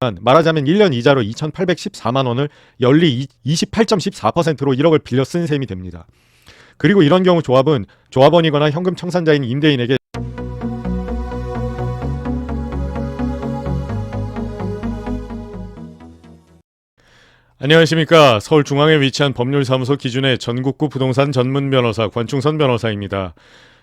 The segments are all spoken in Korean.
말하자면 1년 이자로 2,814만 원을 연리 28.14%로 1억을 빌려 쓴 셈이 됩니다. 그리고 이런 경우 조합은 조합원이거나 현금 청산자인 임대인에게 안녕하십니까. 서울중앙에 위치한 법률사무소 기준의 전국구 부동산 전문 변호사 권충선 변호사입니다.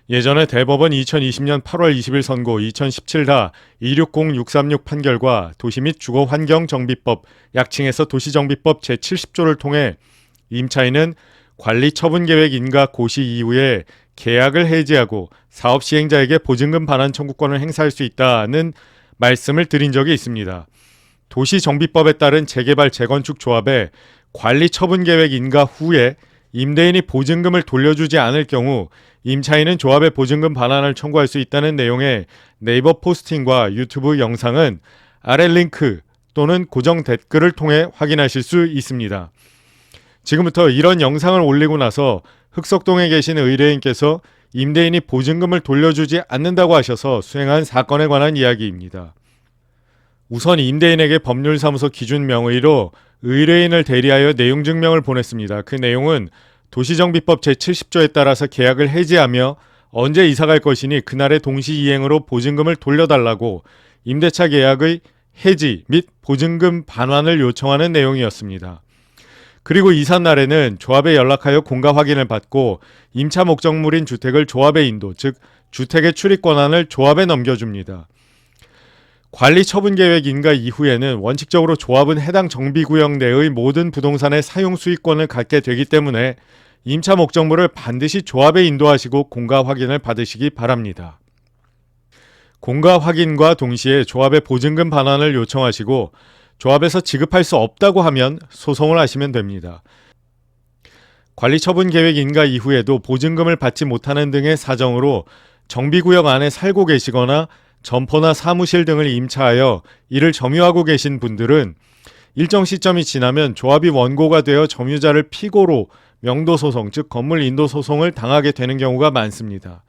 예전에 대법원 2020년 8월 20일 선고 2017다 260636 판결과 도시 및 주거 환경 정비법 약칭해서 도시정비법 제70조를 통해 임차인은 관리 처분 계획 인가 고시 이후에 계약을 해지하고 사업 시행자에게 보증금 반환 청구권을 행사할 수 있다는 말씀을 드린 적이 있습니다. 도시정비법에 따른 재개발 재건축 조합에 관리 처분 계획 인가 후에 임대인이 보증금을 돌려주지 않을 경우 임차인은 조합의 보증금 반환을 청구할 수 있다는 내용의 네이버 포스팅과 유튜브 영상은 아래 링크 또는 고정 댓글을 통해 확인하실 수 있습니다. 지금부터 이런 영상을 올리고 나서 흑석동에 계신 의뢰인께서 임대인이 보증금을 돌려주지 않는다고 하셔서 수행한 사건에 관한 이야기입니다. 우선 임대인에게 법률사무소 기준 명의로 의뢰인을 대리하여 내용 증명을 보냈습니다. 그 내용은 도시정비법 제70조에 따라서 계약을 해지하며 언제 이사 갈 것이니 그날의 동시 이행으로 보증금을 돌려달라고 임대차 계약의 해지 및 보증금 반환을 요청하는 내용이었습니다. 그리고 이사 날에는 조합에 연락하여 공가 확인을 받고 임차 목적물인 주택을 조합에 인도, 즉 주택의 출입 권한을 조합에 넘겨줍니다. 관리 처분 계획 인가 이후에는 원칙적으로 조합은 해당 정비구역 내의 모든 부동산의 사용 수익권을 갖게 되기 때문에 임차 목적물을 반드시 조합에 인도하시고 공가 확인을 받으시기 바랍니다. 공가 확인과 동시에 조합의 보증금 반환을 요청하시고 조합에서 지급할 수 없다고 하면 소송을 하시면 됩니다. 관리 처분 계획 인가 이후에도 보증금을 받지 못하는 등의 사정으로 정비구역 안에 살고 계시거나 점포나 사무실 등을 임차하여 이를 점유하고 계신 분들은 일정 시점이 지나면 조합이 원고가 되어 점유자를 피고로 명도 소송, 즉 건물 인도 소송을 당하게 되는 경우가 많습니다.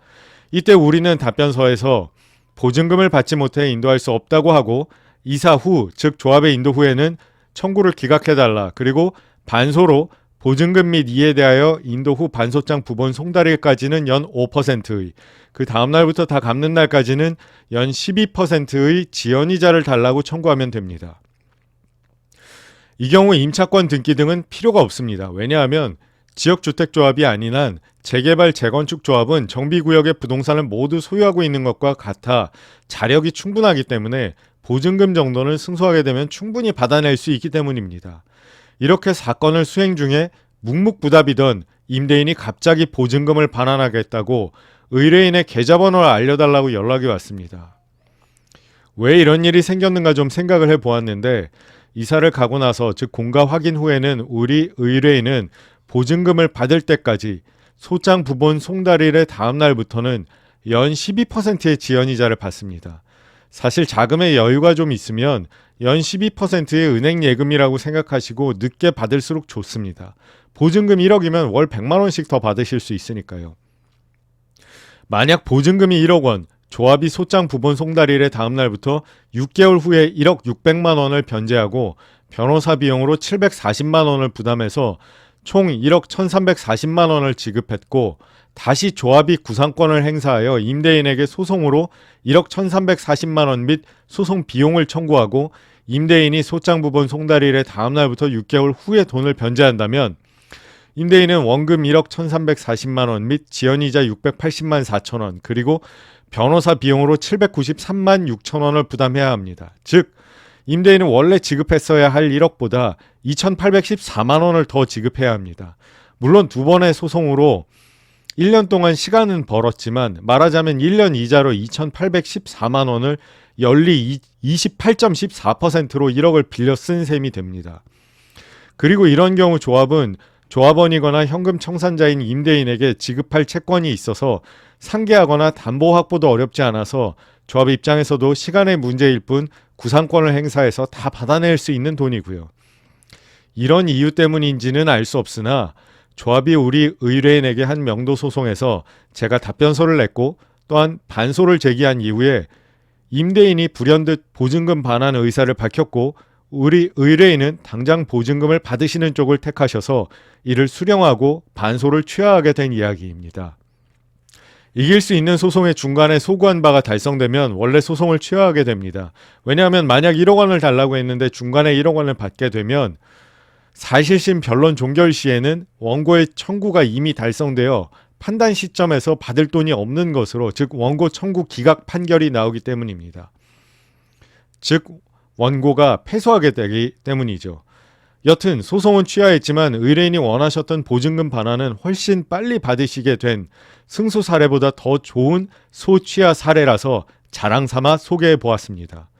이때 우리는 답변서에서 보증금을 받지 못해 인도할 수 없다고 하고 이사 후, 즉 조합의 인도 후에는 청구를 기각해 달라. 그리고 반소로 보증금 및 이에 대하여 인도 후 반소장 부본 송달일까지는 연 5%의 그 다음 날부터 다 갚는 날까지는 연 12%의 지연이자를 달라고 청구하면 됩니다. 이 경우 임차권 등기 등은 필요가 없습니다. 왜냐하면 지역주택조합이 아닌 한 재개발 재건축 조합은 정비구역의 부동산을 모두 소유하고 있는 것과 같아 자력이 충분하기 때문에 보증금 정도는 승소하게 되면 충분히 받아낼 수 있기 때문입니다. 이렇게 사건을 수행 중에 묵묵부답이던 임대인이 갑자기 보증금을 반환하겠다고 의뢰인의 계좌번호를 알려달라고 연락이 왔습니다. 왜 이런 일이 생겼는가 좀 생각을 해 보았는데 이사를 가고 나서 즉 공가 확인 후에는 우리 의뢰인은 보증금을 받을 때까지 소장 부본 송달일의 다음 날부터는 연 12%의 지연이자를 받습니다. 사실 자금의 여유가 좀 있으면 연 12%의 은행 예금이라고 생각하시고 늦게 받을수록 좋습니다. 보증금 1억이면 월 100만 원씩 더 받으실 수 있으니까요. 만약 보증금이 1억 원, 조합이 소장 부본 송달일의 다음 날부터 6개월 후에 1억 600만 원을 변제하고 변호사 비용으로 740만 원을 부담해서 총 1억 1340만 원을 지급했고 다시 조합이 구상권을 행사하여 임대인에게 소송으로 1억 1340만 원 및 소송 비용을 청구하고 임대인이 소장 부본 송달일의 다음 날부터 6개월 후에 돈을 변제한다면 임대인은 원금 1억 1340만 원 및 지연이자 680만 4천 원 그리고 변호사 비용으로 793만 6천 원을 부담해야 합니다. 즉 임대인은 원래 지급했어야 할 1억보다 2,814만 원을 더 지급해야 합니다. 물론 두 번의 소송으로 1년 동안 시간은 벌었지만 말하자면 1년 이자로 2,814만 원을 연리 28.14%로 1억을 빌려 쓴 셈이 됩니다. 그리고 이런 경우 조합은 조합원이거나 현금 청산자인 임대인에게 지급할 채권이 있어서 상계하거나 담보 확보도 어렵지 않아서 조합 입장에서도 시간의 문제일 뿐 구상권을 행사해서 다 받아낼 수 있는 돈이고요. 이런 이유 때문인지는 알 수 없으나 조합이 우리 의뢰인에게 한 명도 소송에서 제가 답변서를 냈고 또한 반소를 제기한 이후에 임대인이 불현듯 보증금 반환 의사를 밝혔고 우리 의뢰인은 당장 보증금을 받으시는 쪽을 택하셔서 이를 수령하고 반소를 취하하게 된 이야기입니다. 이길 수 있는 소송의 중간에 소구한 바가 달성되면 원래 소송을 취하하게 됩니다. 왜냐하면 만약 1억 원을 달라고 했는데 중간에 1억 원을 받게 되면 사실심 변론 종결 시에는 원고의 청구가 이미 달성되어 판단 시점에서 받을 돈이 없는 것으로 즉 원고 청구 기각 판결이 나오기 때문입니다. 즉 원고가 패소하게 되기 때문이죠. 여튼 소송은 취하했지만 의뢰인이 원하셨던 보증금 반환은 훨씬 빨리 받으시게 된 승소 사례보다 더 좋은 소취하 사례라서 자랑 삼아 소개해 보았습니다.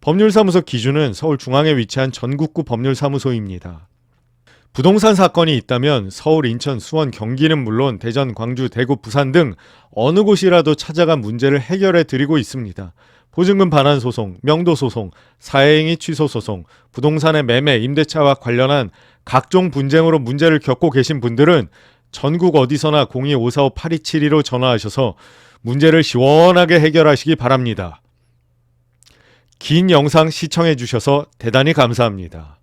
법률사무소 기준은 서울중앙에 위치한 전국구 법률사무소입니다. 부동산 사건이 있다면 서울, 인천, 수원, 경기는 물론 대전, 광주, 대구, 부산 등 어느 곳이라도 찾아가 문제를 해결해 드리고 있습니다. 보증금 반환 소송, 명도 소송, 사회행위 취소 소송, 부동산의 매매, 임대차와 관련한 각종 분쟁으로 문제를 겪고 계신 분들은 전국 어디서나 02-545-8272로 전화하셔서 문제를 시원하게 해결하시기 바랍니다. 긴 영상 시청해 주셔서 대단히 감사합니다.